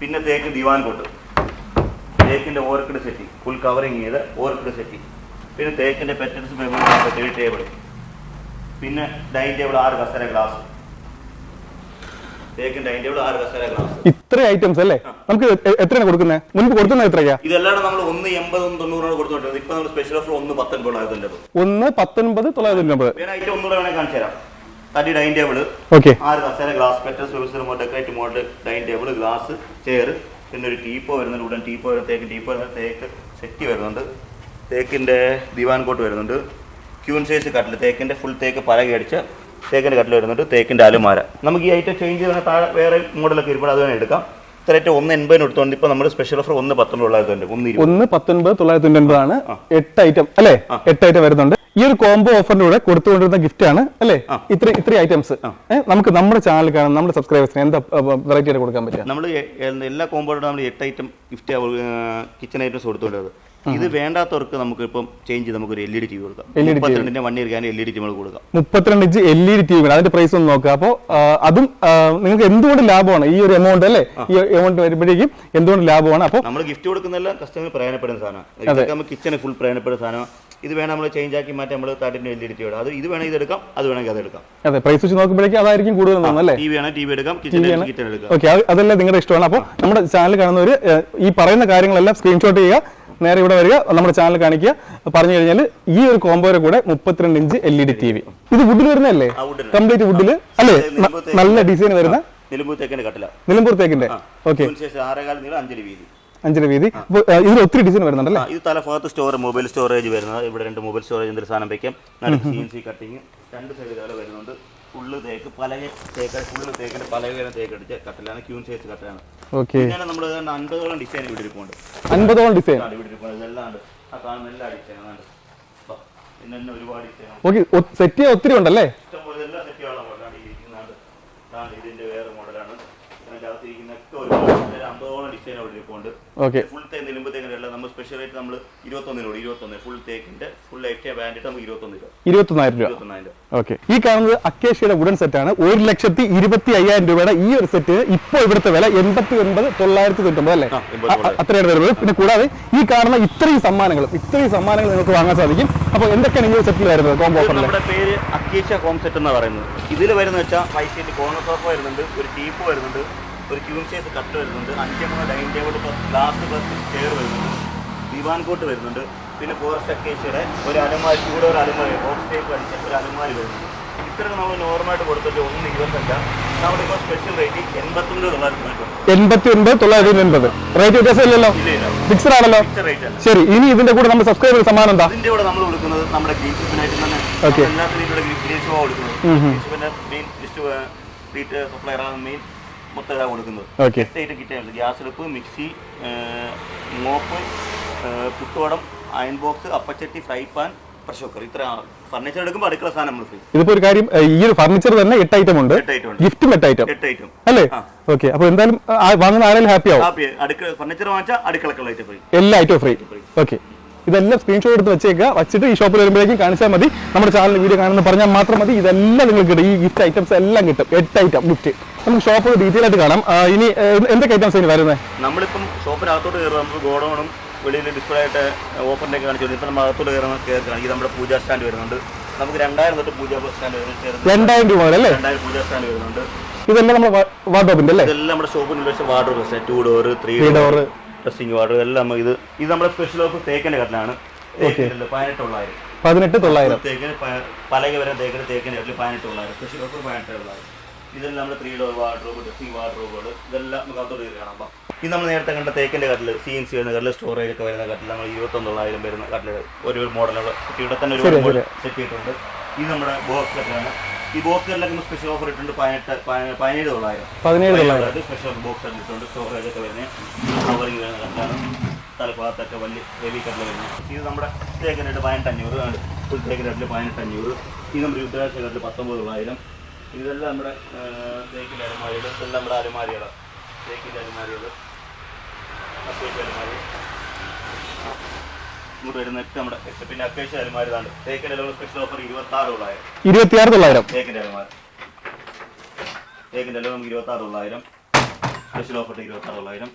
പിന്നെ തേക്ക് ദിവാൻ കൊട്ട്. തേക്കിന്റെ ഓർക്കിഡ് സെറ്റി. ഫുൾ കവറിങ് ചെയ്ത് ഓർക്കിഡ് സെറ്റി. പിന്നെ തേക്കിന്റെ പെറ്റൽസ് ടേബിൾ പിന്നെ ഡൈനിങ് ടേബിൾ ആറ് കസര ഗ്ലാസ് തേക്കിന്റെ ഡൈനിങ് ടേബിൾ ആറ് കസര ഗ്ലാസ് ഇത്ര ഐറ്റംസ് അല്ലേ? നമുക്ക് എത്രയാണ് കൊടുക്കുന്നത്? മുൻപ് കൊടുക്കുന്നത് എത്രയാ ഇതെല്ലാം നമ്മൾ ഒന്ന് എൺപതും തൊണ്ണൂറാണ് കൊടുത്തോണ്ടിരുന്നത്. ഇപ്പൊ നമ്മൾ സ്പെഷ്യൽ ഓഫർ ഒന്ന് പത്തൊൻപതായിരത്തിന്റെ ഒന്ന് പത്തൊൻപത് തൊള്ളായിരത്തി തൊണ്ണൂറ് ഐറ്റം ഒന്നുകൂടെ വേണേൽ കാണിച്ചു തരാം. തടി ഡൈനിങ് ടേബിൾ ഓക്കെ ആറ് കസേര glass petals വെബിസ് mode decorate mode dining table glass chair പിന്നെ ഒരു ടീപ്പോ വരുന്നുണ്ട്. ഉടൻ ടീപ്പോ വരുന്നത് തേക്ക് ടീപ്പോ വരുന്നത് തേക്ക് സെറ്റി വരുന്നുണ്ട്. തേക്കിന്റെ ദിവാൻ കോട്ട് വരുന്നുണ്ട്. ക്യൂൺ സൈസ് കട്ടിൽ തേക്കിന്റെ ഫുൾ തേക്ക് പലക തേക്കിന്റെ കട്ടിൽ വരുന്നുണ്ട്. തേക്കിന്റെ അലുമാര. നമുക്ക് ഈ ഐറ്റം ചേഞ്ച് ചെയ്യുന്ന താഴെ വേറെ മോഡലൊക്കെ ഇരിപ്പോൾ അത് തന്നെ എടുക്കാം. ഇത്രയായിട്ട് ഒന്ന് എൺപതിന് എടുത്തോണ്ട് ഇപ്പൊ നമ്മൾ സ്പെഷ്യൽ ഓഫർ ഒന്ന് പത്തൊമ്പത് തൊള്ളായിരത്തി ഒന്ന് പത്തൊൻപത് തൊള്ളായിരത്തി തൊണ്ണൂറ്റൊൻപതാണ് എട്ട് ഐറ്റം അല്ലേ? എട്ട് ഐറ്റം വരുന്നുണ്ട്. ഈ ഒരു കോംബോ ഓഫറിന്റെ കൂടെ കൊടുത്തുകൊണ്ടിരുന്ന ഗിഫ്റ്റ് ആണ്. അല്ലേ? ഇത്ര ഇത്ര ഐറ്റംസ് നമുക്ക് നമ്മുടെ ചാനൽ കാണാൻ നമ്മുടെ സബ്സ്ക്രൈബേഴ്സിന് എന്താ വെറൈറ്റി ആയിട്ട് കൊടുക്കാൻ പറ്റുക? നമ്മൾ എല്ലാ കോംബോയിലും നമ്മൾ എട്ട് ഐറ്റം ഗിഫ്റ്റ് കിച്ചൺ ഐറ്റംസ് കൊടുത്തോണ്ടത് ഇത് വേണ്ടാത്തവർക്ക് നമുക്ക് ഇപ്പം ചേഞ്ച് ചെയ്ത് നമുക്ക് ഒരു L E D T V കൊടുക്കാം മുപ്പത്തിരണ്ടിന്റെ one year L E D T V കൊടുക്കാം. മുപ്പത്തിരണ്ട് inch L E D T V അതിന്റെ പ്രൈസ് ഒന്ന് നോക്കുക അപ്പോൾ അതും നിങ്ങൾക്ക് എന്തുകൊണ്ട് ലാഭമാണ്? ഈ ഒരു എമൗണ്ട് അല്ലേ? ഈ എമൗണ്ട് വരുമ്പോഴേക്കും എന്തുകൊണ്ട് ലാഭമാണ്? അപ്പോൾ നമ്മൾ ഗിഫ്റ്റ് കൊടുക്കുന്നെല്ലാം കസ്റ്റമർ പ്രയോജനപ്പെടുന്ന സാധനമാണ്. നമ്മൾ കിച്ചണ് ഫുൾ പ്രയോജനപ്പെടുന്ന സാധനമാണ്. ഇത് വേണം നമ്മൾ ചേഞ്ച് ആക്കി മാറ്റി നമ്മൾ താട്ടിന് എൽ ഇ അത് ഇത് വേണമെങ്കിൽ ഇത് എടുക്കാം അത് വേണമെങ്കിൽ അത് എടുക്കാം. അതെ പ്രൈസ് വെച്ച് നോക്കുമ്പോഴേക്കും അതായിരിക്കും കൂടുതൽ അല്ലേ? ടി വി വേണം ടി വി എടുക്കാം കിച്ചൺ കിച്ചൺ എടുക്കാം. ഓക്കെ അതെല്ലാം നിങ്ങളുടെ ഇഷ്ടമാണ്. അപ്പോൾ നമ്മുടെ ചാനൽ കാണുന്നവർ ഈ പറയുന്ന കാര്യങ്ങളെല്ലാം സ്ക്രീൻഷോട്ട് ചെയ്യുക. നേരെ ഇവിടെ വരിക നമ്മുടെ ചാനൽ കാണിക്കുക. പറഞ്ഞു കഴിഞ്ഞാൽ ഈ ഒരു കോമ്പോയുടെ കൂടെ മുപ്പത്തിരണ്ട് inch L E D T V ഇത് വുഡിൽ വരുന്നതല്ലേ. കംപ്ലീറ്റ് വുഡിൽ അല്ലേ? നല്ല ഡിസൈൻ വരുന്ന? നിലമ്പൂർ തേക്കിന്റെ ഓക്കെ അഞ്ചര വീതി. ഇതിൽ ഒത്തിരി ഡിസൈൻ വരുന്നുണ്ടല്ലേ? ഇത് തലഭാഗത്ത് സ്റ്റോർ മൊബൈൽ സ്റ്റോറേജ് വരുന്നത്. ഇവിടെ രണ്ട് മൊബൈൽ സ്റ്റോറേജ് എന്തൊരു സാധനം വയ്ക്കാം സി എൻ സി കട്ടിങ് രണ്ട് സൈഡ് ഇതുപോലെ വരുന്നുണ്ട്. ഫുള്ള് തേക്ക് പലക തേക്ക് ഫുള്ള് തേക്കിന്റെ പലക തേക്ക് അടിച്ച കട്ടിലാണ്. ക്യൂൺ സൈസ് കട്ടിലാണ്. ഓക്കെ. നമ്മൾ അൻപതോളം ഡിസൈൻ ഇവിടെ ഇരിപ്പുണ്ട്. അൻപതോളം ഡിസൈൻ. ഇതാണ് ഇവിടെ ഇരിപ്പുണ്ട്. ഇതെല്ലാം ഉണ്ട്. ആ കാണുന്ന എല്ലാ ഡിസൈനും പിന്നെ തന്നെ ഒരുപാട് ഡിസൈൻ ഓക്കെ സെറ്റ് ഒത്തിരി ഉണ്ടല്ലേ ഇഷ്ടംപോലെ എല്ലാ സെറ്റുകളും മോഡലാണ് ഈ ഇരിക്കുന്നതാണ് ഇതാണ് ഇതിന്റെ വേറെ മോഡലാണ്. അതിന്റെ അകത്തിരിക്കുന്നൊക്കെ ഒരുപാട് ഒരു അമ്പതോളം ഡിസൈൻ അവിടെ ഇരിപ്പുണ്ട്. ഓക്കെ ഫുൾ തേക്ക് നിലുമ്പ് തേക്കിനല്ല നമ്മൾ സ്പെഷ്യൽ ആയിട്ട് നമ്മൾ ഇരുപത്തൊന്നിനോട് ഇരുപത്തൊന്ന് ഫുൾ തേക്കിന്റെ ഫുൾ ലൈഫ് ടൈം ബാൻഡിട്ട് നമുക്ക് ഇരുപത്തൊന്ന് രൂപ. ഇരുപത്തൊന്നായിരം രൂപ. ഇരുപത്തൊന്നായിരം രൂപ. ഓക്കെ ഈ കാണുന്നത് അക്കേഷ്യയുടെ വുഡൻ സെറ്റാണ് ഒരു ലക്ഷത്തി ഇരുപത്തി അയ്യായിരം രൂപയുടെ ഈ ഒരു സെറ്റ് ഇപ്പോൾ ഇവിടുത്തെ വില എൺപത്തി ഒൻപത് തൊള്ളായിരത്തി തൊണ്ണൂറ് അല്ലേ? അത്രയാണ് വരുന്നത്. പിന്നെ കൂടാതെ ഈ കാണുന്ന ഇത്രയും സമ്മാനങ്ങൾ ഇത്രയും സമ്മാനങ്ങൾ നിങ്ങൾക്ക് വാങ്ങാൻ സാധിക്കും. അപ്പോൾ എന്തൊക്കെയാണ് ഈ സെറ്റിൽ വരുന്നത്? കോംബോ നമ്മുടെ പേര് അക്കേഷ ഹോം സെറ്റ് എന്നാണ് പറയുന്നത്. ഇതിൽ വരുന്ന വെച്ചാൽ ഫൈവ് സീറ്റ് കോർണർ സോഫ വരുന്നുണ്ട് ഒരു ടീപ്പ് വരുന്നുണ്ട് ഒരു ക്യൂൺ സൈസ് കട്ട് വരുന്നുണ്ട് അഞ്ച് മൂന്ന് dining table plus glass plus chair വരുന്നുണ്ട് ദിവാൻ കോട്ട് വരുന്നുണ്ട് പിന്നെ ഫോറസ്റ്റ് അക്കേഷ്യയുടെ ഒരു അലമാരി ചൂട് ഒരു അലമാരി ബോക്സ് ടൈപ്പ് അടിച്ച ഒരു അലമാരി വരുന്നുണ്ട്. ഇത്രയും നമ്മൾ നോർമലായിട്ട് കൊടുത്തിട്ട് ഒന്ന് ഇരുപത്തഞ്ച. നമ്മളിപ്പോൾ സ്പെഷ്യൽ റേറ്റ് എൺപത്തൊമ്പത് തൊള്ളായിരത്തി എൺപത്തി ഒൻപത് തൊള്ളായിരത്തി എൺപത് റേറ്റ് വ്യത്യാസം ഇല്ലല്ലോ? ഇല്ല ഇല്ല. ഫിക്സഡ് ആണല്ലോ? ശരി ഇനി ഇതിന്റെ കൂടെ നമ്മൾ സബ്സ്ക്രൈബർ സമ്മാനം എന്താ? ഇതിന്റെ കൂടെ നമ്മൾ കൊടുക്കുന്നത് നമ്മുടെ ഗ്രീൻ ഷിപ്പിനായിട്ട് തന്നെ. എല്ലാത്തിനും ഇവിടെ ഗ്രീൻ ഷിപ്പ് കൊടുക്കുന്നത്. ഗ്രീൻ ഷിപ്പിന്റെ മെയിൻ ലിസ്റ്റ് സപ്ലയർ ആണ് മെയിൻ മൊത്തം കൊടുക്കുന്നത്. എട്ട് ഐറ്റം കിട്ടിയാൽ ഗ്യാസ് അടുപ്പ് മിക്സി മോപ്പ് പുട്ടുവടം അയൺ ബോക്സ് അപ്പച്ചട്ടി ഫ്രൈ പാൻ പ്രഷർ കുക്കർ ഇത്ര ഫർണിച്ചർ എടുക്കുമ്പോൾ അടുക്കള സാധനം നമ്മൾ ഫ്രീ ഇതിപ്പോ ഒരു കാര്യം ഈ ഒരു ഫർണിച്ചർ തന്നെ എട്ട് ഐറ്റം ഉണ്ട്. എട്ട് ഐറ്റം ഉണ്ട്. ഗിഫ്റ്റും എട്ട് ഐറ്റം എട്ട് ഐറ്റം അല്ലേ. ഓക്കെ അപ്പൊ എന്തായാലും വാങ്ങുന്ന ആരെങ്കിലും ഹാപ്പി ആവും. ഹാപ്പി അടുക്കള ഫർണിച്ചർ വാങ്ങിച്ചാൽ അടുക്കളക്കുള്ള ഐറ്റം ഫ്രീ എല്ലാ ഐറ്റവും ഫ്രീ ഓക്കെ ഇതെല്ലാം സ്ക്രീൻഷോട്ട് എടുത്ത് വെച്ചേക്കുക. വെച്ചിട്ട് ഈ ഷോപ്പിൽ വരുമ്പോഴേക്കും കാണിച്ചാൽ മതി. നമ്മുടെ ചാനൽ വീഡിയോ കാണുമെന്ന് പറഞ്ഞാൽ മാത്രം മതി. ഇതെല്ലാം നിങ്ങൾക്ക് കിട്ടും. ഈ ഗിഫ്റ്റ് ഐറ്റംസ് എല്ലാം കിട്ടും. എട്ട് ഐറ്റം ഗിഫ്റ്റ് നമുക്ക് ഷോപ്പ് ഡീറ്റെയിൽ ആയിട്ട് കാണാം. ഇനി എന്തൊക്കെ ഐറ്റംസ് ഇനി വരുന്നത് നമ്മളിപ്പം ഷോപ്പിനകത്തോട്ട് കയറുക. നമുക്ക് ഗോഡൗണും വെളിയിൽ ഡിസ്പ്ലേ ആയിട്ട് ഓഫറിന്റെ കാണിച്ചു ഇപ്പം നമ്മൾ അകത്തോട്ട് കയറുന്ന കയറി നമ്മുടെ പൂജാ സ്റ്റാൻഡ് വരുന്നുണ്ട്. നമുക്ക് രണ്ടായിരം തൊട്ട് പൂജാ സ്റ്റാൻഡ് വരുന്നുണ്ട് രണ്ടായിരം രൂപ വരെ അല്ലേ രണ്ടായിരം പൂജാ സ്റ്റാൻഡ് വരുന്നുണ്ട്. ഇതെല്ലാം നമ്മുടെ വാർഡ്രോബിന്റെ അല്ലേ? ഇതെല്ലാം നമ്മുടെ ഷോപ്പിന് വെച്ച wardrobe two door three door dressing ward എല്ലാം നമുക്ക് ഇത് ഇത് നമ്മുടെ സ്പെഷ്യൽ ഓഫ് തേക്കിന്റെ കട്ടിലാണ്. പതിനെട്ട് തൊള്ളായിരം പതിനെട്ട് തൊള്ളായിരം. തേക്കിന് പലക വരെ തേക്കിന് തേക്കിന്റെ കട്ടിൽ പതിനെട്ട് തൊള്ളായിരം സ്പെഷ്യൽ ഓഫർ പതിനെട്ട് തൊള്ളായിരം ഇതെല്ലാം നമ്മുടെ ത്രീ ഡോർ വാർഡ്രോബ് ഡ്രസ്സിംഗ് വാർഡ്രോബുകൾ ഇതെല്ലാം നമുക്ക് അകത്തോട്ട് കാണാം. അപ്പം ഇത് നമ്മൾ നേരത്തെ കണ്ട തേക്കിന്റെ കട്ടിൽ സി എൻ സി വരുന്ന കട്ടിൽ സ്റ്റോറേജ് ഒക്കെ വരുന്ന കട്ടിൽ നമ്മൾ ഇരുപത്തൊന്നൊള്ളായിരം വരുന്ന കട്ടിൽ ഒരു മോഡലുള്ള ഇവിടെ തന്നെ ഒരു സെറ്റ് ചെയ്തിട്ടുണ്ട്. ഇത് നമ്മുടെ ബോക്സ് കട്ടാണ് ഈ ബോക്സിലെല്ലാം സ്പെഷ്യൽ ഓഫർ ഇട്ടുണ്ട് പതിനെട്ട് പതിനേഴ് പതിനേഴ് തൊള്ളായിരം പതിനേഴ് തൊള്ളായിരം സ്പെഷ്യൽ ബോക്സ് ഇട്ടുണ്ട് സ്റ്റോറേജ് ഒക്കെ വരുന്നത്. കവറിങ് വരുന്ന കട്ടാണ് തലഭാഗത്തൊക്കെ വലിയ ഹെവി കട്ടിൽ വരുന്നത്. ഇത് നമ്മുടെ തേക്കിനായിട്ട് പതിനെട്ട് അഞ്ഞൂറ് ആണ്. ഫുൾ തേക്കനായിട്ട് പതിനെട്ട് അഞ്ഞൂറ്. ഇത് നമ്മുടെ രുദ്രാക്ഷ കട്ടിൽ പത്തൊമ്പത് തൊള്ളായിരം. ഇതെല്ലാം നമ്മുടെ തേക്കിന്റെ അലമാരികൾ ഇതെല്ലാം നമ്മുടെ അലമാരികളാണ്. തേക്കിന്റെ അലമാരികൾ അക്കേഷ്യ അലമാരി. ഇങ്ങോട്ട് വരുന്നൊക്കെ നമ്മുടെ പിന്നെ അക്കേഷ്യ അലമാരി ഇതാണ് തേക്കിന്റെ അലമാരി സ്പെഷ്യൽ ഓഫർ ഇരുപത്തി ആറ് തൊള്ളായിരം ഇരുപത്തിയാറ് തൊള്ളായിരം തേക്കിന്റെ അലമാര തേക്കിന്റെ അലവ് നമുക്ക് ഇരുപത്തി ആറ് തൊള്ളായിരം സ്പെഷ്യൽ ഓഫർ ഇരുപത്തി ആറ് തൊള്ളായിരം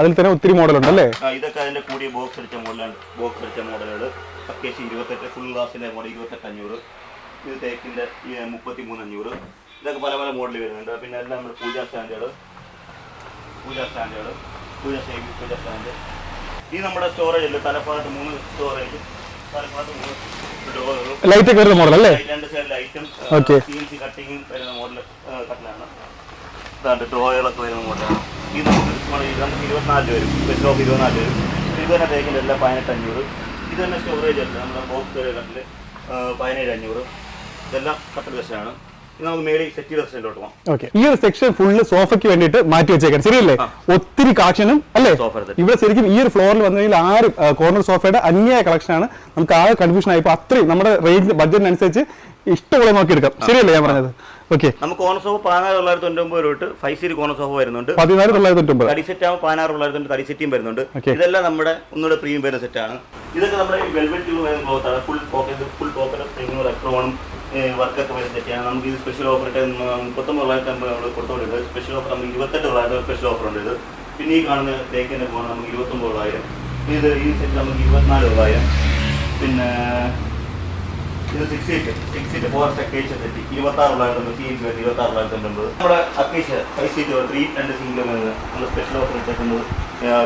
അതിൽ തന്നെ ഒത്തിരി മോഡൽ ഉണ്ട് അല്ലേ ഇതൊക്കെ അതിന്റെ കൂടിയ ബോക്സ് അടിച്ച മോഡലാണ് ബോക്സ് അടിച്ച മോഡലുകൾ അത്യാവശ്യം ഇരുപത്തെട്ട് ഫുൾ ഗ്ലാസിന്റെ മോഡൽ ഇരുപത്തെട്ട് അഞ്ഞൂറ്. ഇത് തേക്കിന്റെ മുപ്പത്തി മൂന്ന് അഞ്ഞൂറ്. ഇതൊക്കെ പല പല മോഡൽ വരുന്നുണ്ട്. പിന്നെ എല്ലാം നമ്മുടെ പൂജാ സ്റ്റാൻഡുകൾ പൂജാ സ്റ്റാൻഡുകൾ പൂജ സേവി പൂജ സ്റ്റാൻഡ് ഈ നമ്മുടെ സ്റ്റോറേജ് അല്ലേ തലഭാഗത്ത് മൂന്ന് സ്റ്റോറേജ് തലഭാഗത്ത് മൂന്ന് ലൈറ്റ് കയറുന്ന മോഡൽ അല്ലേ? രണ്ട് സൈഡിൽ item Okay. C N C കട്ടിങ്ങും വരുന്ന മോഡൽ കട്ടിലാണ്. ഇതാണ്ട് ഡ്രോയകളൊക്കെ വരുന്ന മോഡലാണ് ഇത് നമുക്ക് discount ചെയ്ത് നമുക്ക് ഇരുപത്തിനാല് വരും. സ്പെഷ്യൽ ഓഫ് ഇരുപത്തിനാല് രൂപ വരും. ഇത് തന്നെ തേക്കിന്റെ എല്ലാം പതിനെട്ട് ഇത് തന്നെ സ്റ്റോറേജ് അല്ല. നമ്മുടെ ബോക്സ് കട്ടിൽ പതിനേഴ് അഞ്ഞൂറ് ഇതെല്ലാം കട്ടിൽ വെച്ചാണ്. സെറ്റ് ഈ ഒരു സെക്ഷൻ ഫുള്ള് സോഫയ്ക്ക് വേണ്ടിയിട്ട് മാറ്റി വെച്ചേക്കാൻ ശരിയല്ലേ? ഒത്തിരി കളക്ഷനും അല്ലേ? ഇവിടെ ശരിക്കും ഈ ഒരു ഫ്ലോറിൽ വന്നു കഴിഞ്ഞാൽ ആരും കോർണർ സോഫയുടെ അന്യായ കളക്ഷൻ ആണ്. നമുക്ക് ആകെ കൺഫ്യൂഷൻ ആയി. അത്രയും നമ്മുടെ റേഞ്ച് ബഡ്ജറ്റിനനുസരിച്ച് ഇഷ്ടമുള്ള നോക്കി എടുക്കാം. ശരിയല്ലേ ഞാൻ പറഞ്ഞത്? ഓക്കെ നമുക്ക് കോർണർ സോഫ പതിനാറ് തൊള്ളായിരത്തി ഒൻപത് തൊട്ട് ഫൈവ് സീറ്റ് കോർണർ സോഫ വരുന്നുണ്ട്. പതിനാല് തൊള്ളായിരത്തി തൊണ്ണൂറ് തടി സെറ്റ് ആകുമ്പോൾ പതിനാറ് തൊള്ളായിരത്തി തടി സെറ്റിയും വരുന്നുണ്ട്. ഇതെല്ലാം നമ്മുടെ ഒന്നുകൂടെ പ്രീമിയം വരുന്ന സെറ്റാണ് ഇതൊക്കെ നമ്മുടെ വെൽവെറ്റ് ട്യൂബ് വരുന്ന cloth full pocket full pocket സ്പ്രിങ്ങും റെക്രോണും വർക്കൊക്കെ വരുന്നതൊക്കെയാണ്. നമുക്ക് ഇത് സ്പെഷ്യൽ ഓഫർ ഇട്ട് മുപ്പത്തൊമ്പത് തൊള്ളായിരത്തി അമ്പത് നമ്മൾ കൊടുത്തുകൊണ്ടിരുന്നത് സ്പെഷ്യൽ ഓഫർ നമുക്ക് ഇരുപത്തെട്ട് തൊള്ളായിരത്തി സ്പെഷ്യൽ ഓഫർ ഉണ്ട് ഇത്. പിന്നെ ഈ കാണുന്ന തേക്കിന്റെ ഫോൺ നമുക്ക് ഇരുപത്തൊമ്പത് തൊള്ളായിരം. ഇത് ഈ സെറ്റ് നമുക്ക് ഇരുപത്തിനാല് തൊള്ളായിരം. പിന്നെ ഇത് six seat six seat four സെക്കേജ് set. ഇരുപത്താറ് തൊള്ളായിരത്തി സി എച്ച് വരുന്നത് ഇരുപത്താറ് തൊള്ളായിരത്തി അമ്പത് നമ്മുടെ അക്കേഷ്യ ഫൈവ് സീറ്റ് ത്രീ രണ്ട് സിംഗിൾ വരുന്നത്. നമ്മൾ സ്പെഷ്യൽ ഓഫർ ഇട്ടേക്കുന്നത്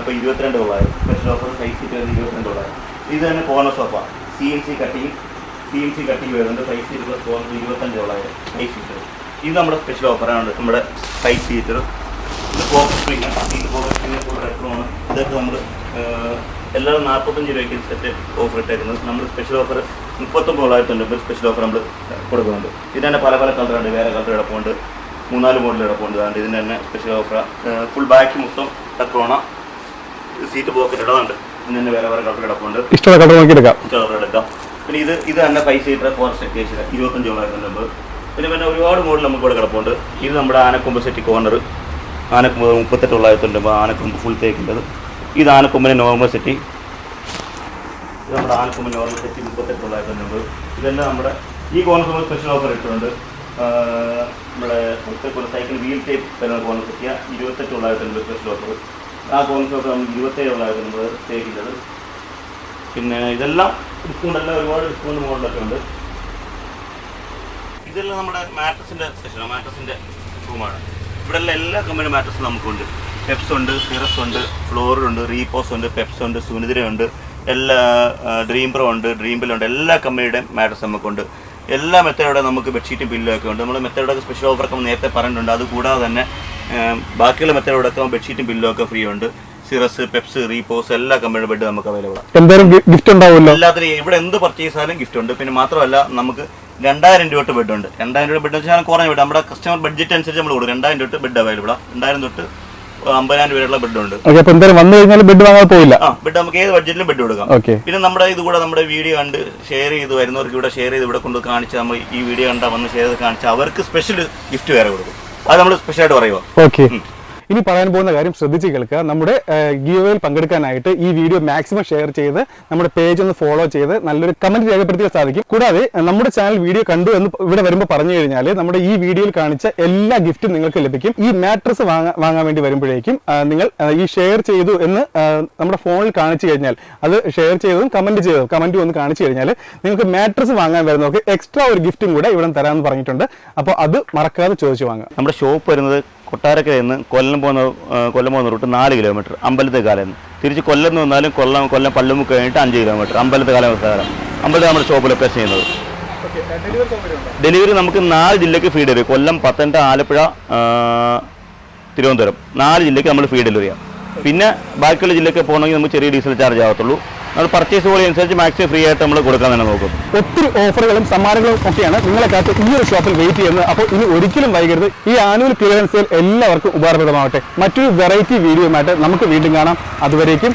ഇപ്പോൾ ഇരുപത്തിരണ്ട് തൊള്ളായിരം. സ്പെഷ്യൽ ഓഫർ ഫൈവ് സീറ്റ് വരുന്നത് ഇരുപത്തിരണ്ട് തൊള്ളായിരം. ഇത് തന്നെ corner sofa C N C cutting C M C cutting വരുന്നുണ്ട്. ഫൈവ് ഇരുപത് പ്ലസ് ഇരുപത്തഞ്ച് തൊള്ളായിരം ഫൈവ് സീറ്റർ ഇത് നമ്മുടെ സ്പെഷ്യൽ ഓഫറാണ് നമ്മുടെ ഫൈവ് സീറ്റർ ഇത് പോക്കറ്റ് സ്പ്രിങ് ഇത് പോക്കറ്റ് സ്പ്രിംഗ് ഫുൾ റെട്രോണ് ഇതൊക്കെ നമ്മൾ എല്ലാവരും നാൽപ്പത്തഞ്ച് രൂപയ്ക്ക് സെറ്റ് ഓഫർ ഇട്ടേക്കുന്നത്. നമ്മൾ സ്പെഷ്യൽ ഓഫർ മുപ്പത്തൊമ്പത് തൊള്ളായിരത്തി തൊണ്ണൂറ് സ്പെഷ്യൽ ഓഫർ നമ്മൾ കൊടുക്കുന്നുണ്ട് ഇതിന്റെ പല പല കളറുണ്ട് വേറെ കളർ കിടപ്പുണ്ട് മൂന്നാൽ മോഡൽ കിടപ്പുണ്ട് അതുകൊണ്ട് ഇതിന്റെ തന്നെ സ്പെഷ്യൽ ഓഫർ ഫുൾ ബാക്ക് മൊത്തം റെട്രോണ സീറ്റ് പോക്കറ്റ് ഇടാനുണ്ട് ഇതിന് തന്നെ വേറെ വേറെ കളർ കിടപ്പുണ്ട് ഇഷ്ടമുള്ള കളർ നോക്കി എടുക്കാം കളർ എടുക്കാം പിന്നെ ഇത് ഇത് തന്നെ ഫൈവ് സീറ്റർ ഫോർ സെക്കേഷൻ ഇരുപത്തഞ്ച് തൊള്ളായിരത്തി തൊണ്ണൂറ് പിന്നെ പിന്നെ ഒരുപാട് മോഡൽ നമുക്ക് ഇവിടെ കിടപ്പുണ്ട്. ഇത് നമ്മുടെ ആനക്കൊമ്പ് സെറ്റി കോർണർ ആനക്കൊമ്പ് മുപ്പത്തെട്ട് തൊള്ളായിരത്തി അപ്പോൾ ആനക്കൊമ്പ് ഫുൾ തേക്കിന്റെത് ഇത് ആനക്കൊമ്പിന് നോർമൽ സെറ്റ് ഇത് നമ്മുടെ ആനക്കൊമ്പ് നോർമൽ സെറ്റി മുപ്പത്തെട്ട് തൊള്ളായിരത്തുണ്ട് ഇതെല്ലാം നമ്മുടെ ഈ നമ്മൾ സ്പെഷ്യൽ ഓഫർ ഇട്ടിട്ടുണ്ട്. നമ്മുടെ മുപ്പത്തെട്ട് സൈക്കിൾ വീൽ ടേപ്പ് വരുന്ന കോർണർ സെറ്റ് ഇരുപത്തെട്ട് തൊള്ളായിരത്തുണ്ട് സ്പെഷ്യൽ ഓഫർ ആ നമ്മൾ ഇരുപത്തേഴ് തൊള്ളായിരത്തി നമ്മൾ തേക്കിന്റെത് പിന്നെ ഇതെല്ലാം ഡിസ്കൗണ്ട് എല്ലാം ഒരുപാട് ഡിസ്കൗണ്ട് മോഡലൊക്കെ ഉണ്ട്. ഇതെല്ലാം നമ്മുടെ മാട്രസിന്റെ സെക്ഷനാണ് മാട്രസിന്റെ റൂമാണ് ഇവിടെ എല്ലാം എല്ലാ കമ്പനി മാട്രസും നമുക്കുണ്ട്. പെപ്സ് ഉണ്ട് സിറസ് ഉണ്ട് ഫ്ലോർ ഉണ്ട് റീപോസ് ഉണ്ട് പെപ്സ് ഉണ്ട് സുനിതിര ഉണ്ട് എല്ലാ ഡ്രീം പ്രോ ഉണ്ട് ഡ്രീം ബില്ലുണ്ട് എല്ലാ കമ്പനിയുടെയും മാട്രസ് നമുക്കുണ്ട്. എല്ലാ മെത്തേഡോടെ നമുക്ക് ബെഡ്ഷീറ്റും ബില്ലൊക്കെ ഉണ്ട്. നമ്മൾ മെത്തേഡൊക്കെ സ്പെഷ്യൽ ഓഫറൊക്കെ നേരത്തെ പറഞ്ഞിട്ടുണ്ട്. അതുകൂടാതെ തന്നെ ബാക്കിയുള്ള മെത്തേഡോടൊക്കെ ബെഡ്ഷീറ്റും ബില്ലൊക്കെ ഫ്രീ ഉണ്ട്. സിറസ് പെപ്സ് റീപോസ് എല്ലാ കമ്പനിയുടെ ബെഡ് നമുക്ക് അവൈലബിൾ ആണ് എന്തായാലും ഗിഫ്റ്റ് ഉണ്ടാവുമല്ലോ? എല്ലാത്തിനും ഇവിടെ എന്ത് പർച്ചേസ് ആയാലും ഗിഫ്റ്റ് ഉണ്ട്. പിന്നെ മാത്രമല്ല നമുക്ക് രണ്ടായിരം രൂപ തൊട്ട് ബെഡ് ഉണ്ട്. രണ്ടായിരം രൂപ ബെഡ് വെച്ചാൽ കുറഞ്ഞ ബെഡ് നമ്മുടെ കസ്റ്റമർ ബഡ്ജറ്റ് അനുസരിച്ച് നമ്മൾ കൊടുക്കും. രണ്ടായിരം തൊട്ട് ബെഡ് അവൈലബിൾ ആണ് രണ്ടായിരം തൊട്ട് അമ്പതിനായിരം രൂപയുള്ള ബെഡ് ഉണ്ട്. ഓക്കെ അപ്പൊ എന്തായാലും വന്നു കഴിഞ്ഞാൽ ബെഡ് വാങ്ങാൻ പോയില്ല ആ ബെഡ് നമുക്ക് ഏത് ബഡ്ജറ്റിലും ബെഡ് കൊടുക്കാം. പിന്നെ നമ്മുടെ ഇത് കൂടെ നമ്മുടെ വീഡിയോ കണ്ട് ഷെയർ ചെയ്ത് വരുന്നവർക്ക് ഇവിടെ ഷെയർ ചെയ്ത് ഇവിടെ കൊണ്ട് കാണിച്ച് നമ്മൾ ഈ വീഡിയോ കണ്ടാൽ വന്ന് ഷെയർ ചെയ്ത് കാണിച്ച് അവർക്ക് സ്പെഷ്യൽ ഗിഫ്റ്റ് വേറെ കൊടുക്കും. അത് നമ്മൾ സ്പെഷ്യലായിട്ട് പറയുമോ ഓക്കെ. ഇനി പറയാൻ പോകുന്ന കാര്യം ശ്രദ്ധിച്ച് കേൾക്കുക. നമ്മുടെ ഗീവയിൽ പങ്കെടുക്കാനായിട്ട് ഈ വീഡിയോ മാക്സിമം ഷെയർ ചെയ്ത് നമ്മുടെ പേജ് ഒന്ന് ഫോളോ ചെയ്ത് നല്ലൊരു കമന്റ് രേഖപ്പെടുത്തിയാൽ സാധിക്കും. കൂടാതെ നമ്മുടെ ചാനൽ വീഡിയോ കണ്ടു എന്ന് ഇവിടെ വരുമ്പോൾ പറഞ്ഞു കഴിഞ്ഞാൽ നമ്മുടെ ഈ വീഡിയോയിൽ കാണിച്ച എല്ലാ ഗിഫ്റ്റും നിങ്ങൾക്ക് ലഭിക്കും. ഈ മാട്രസ് വാങ്ങാൻ വേണ്ടി വരുമ്പോഴേക്കും നിങ്ങൾ ഈ ഷെയർ ചെയ്തു എന്ന് നമ്മുടെ ഫോണിൽ കാണിച്ചു കഴിഞ്ഞാൽ അത് ഷെയർ ചെയ്തതും കമന്റ് ചെയ്തതും കമന്റ് ഒന്ന് കാണിച്ചു കഴിഞ്ഞാൽ നിങ്ങൾക്ക് മാട്രസ് വാങ്ങാൻ വരുന്നവർക്ക് എക്സ്ട്രാ ഒരു ഗിഫ്റ്റും കൂടെ ഇവിടെ തരാമെന്ന് പറഞ്ഞിട്ടുണ്ട്. അപ്പോൾ അത് മറക്കാതെ ചോദിച്ചു വാങ്ങാം നമ്മുടെ ഷോപ്പ് വരുന്നത് കൊട്ടാരക്കരയിൽ നിന്ന് കൊല്ലം പോകുന്ന കൊല്ലം പോകുന്ന റൂട്ട് നാല് കിലോമീറ്റർ അമ്പലത്തെ കാലം. തിരിച്ച് കൊല്ലം എന്ന് വന്നാലും കൊല്ലം കൊല്ലം പള്ളിമുക്ക് കഴിഞ്ഞിട്ട് അഞ്ച് കിലോമീറ്റർ അമ്പലത്തെ കാലം സ്ഥലം അമ്പലത്തെ നമ്മുടെ ഷോപ്പ് ലൊക്കേഷൻ ചെയ്യുന്നത്. ഡെലിവറി നമുക്ക് നാല് ജില്ലയ്ക്ക് ഫീഡ് ഡെലിവറി കൊല്ലം പത്തനംതിട്ട ആലപ്പുഴ തിരുവനന്തപുരം. നാല് ജില്ലയ്ക്ക് നമ്മൾ ഫീഡ് ഡെലിവറി ചെയ്യാം. പിന്നെ ബാക്കിയുള്ള ജില്ലയ്ക്ക് പോകണമെങ്കിൽ നമുക്ക് ചെറിയ ഡീസൽ ചാർജ് ആവത്തുള്ളൂ. നമ്മൾ പർച്ചേസ് പോലെ അനുസരിച്ച് മാക്സിമം ഫ്രീ ആയിട്ട് നമ്മൾ കൊടുക്കാൻ തന്നെ നോക്കും. ഒത്തിരി ഓഫറുകളും സമ്മാനങ്ങളും ഒക്കെയാണ് നിങ്ങളെ കാത്ത് ഈ ഒരു ഷോപ്പിൽ വെയിറ്റ് ചെയ്യുന്നത്. അപ്പോൾ ഇനി ഒരിക്കലും വൈകരുത്. ഈ ആനുവൽ ക്ലിയറൻസുകൾ എല്ലാവർക്കും ഉപകാരപ്രദമാവട്ടെ. മറ്റൊരു വെറൈറ്റി വീഡിയോയുമായിട്ട് നമുക്ക് വീണ്ടും കാണാം. അതുവരേക്കും